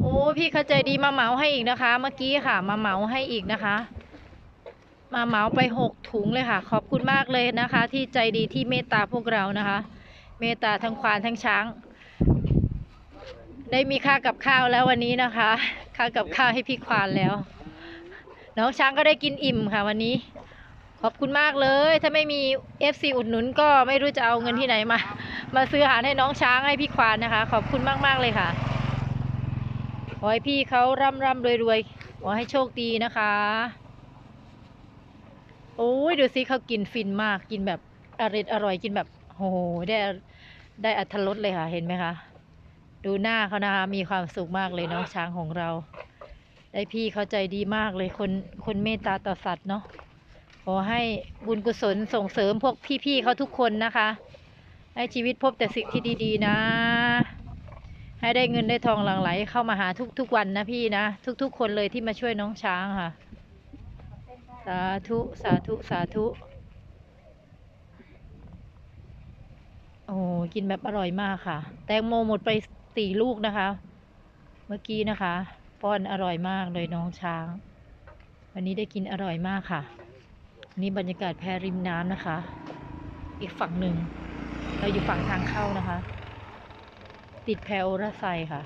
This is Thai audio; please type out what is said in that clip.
โอ้พี่เข้าใจดีมาเหมาให้อีกนะคะ เมื่อกี้ค่ะ มาเหมาให้อีกนะคะ มาเหมาไปหกถุงเลยค่ะ ขอบคุณมากเลยนะคะ ที่ใจดีที่เมตตาพวกเรานะคะ เมตตาทั้งควานทั้งช้าง ได้มีค่ากับข้าวแล้ววันนี้นะคะ ค่ากับข้าวให้พี่ควานแล้ว น้องช้างก็ได้กินอิ่มค่ะ วันนี้ ขอบคุณมากเลย ถ้าไม่มี FC อุดหนุนก็ไม่รู้จะเอาเงินที่ไหนมา มาซื้ออาหารให้น้องช้างให้พี่ควานนะคะ ขอบคุณมากๆเลยค่ะ อให้พี่เขาร่ำร่ำรวยรวยๆขอให้โชคดีนะคะ โอ้ยดูสิเขากินฟินมากกินแบบอร่อยอร่อยกินแบบโอ้โหได้ได้อัธรสเลยค่ะเห็นไหมคะ ดูหน้าเขานะคะมีความสุขมากเลยน้องช้างของเรา ได้พี่เขาใจดีมากเลยคนคนเมตตาต่อสัตว์เนาะขอให้บุญกุศลส่งเสริมพวกพี่ๆเขาทุกคนนะคะ ให้ชีวิตพบแต่สิ่งที่ดี ๆ นะ ให้ได้เงินได้ทองหลั่งไหลเข้ามาหาทุกๆวันนะพี่นะ ทุกๆ คนเลยที่มาช่วยน้องช้างค่ะ สาธุสาธุสาธุโอ้กินแบบอร่อยมากค่ะ แตงโมหมดไปสี่ลูกนะคะ เมื่อกี้นะคะ ป้อนอร่อยมากเลยน้องช้าง วันนี้ได้กินอร่อยมากค่ะ นี่บรรยากาศแพริมน้ำนะคะ อีกฝั่งหนึ่ง เราอยู่ฝั่งทางเข้านะคะ ติดแพโอระไซค่ะ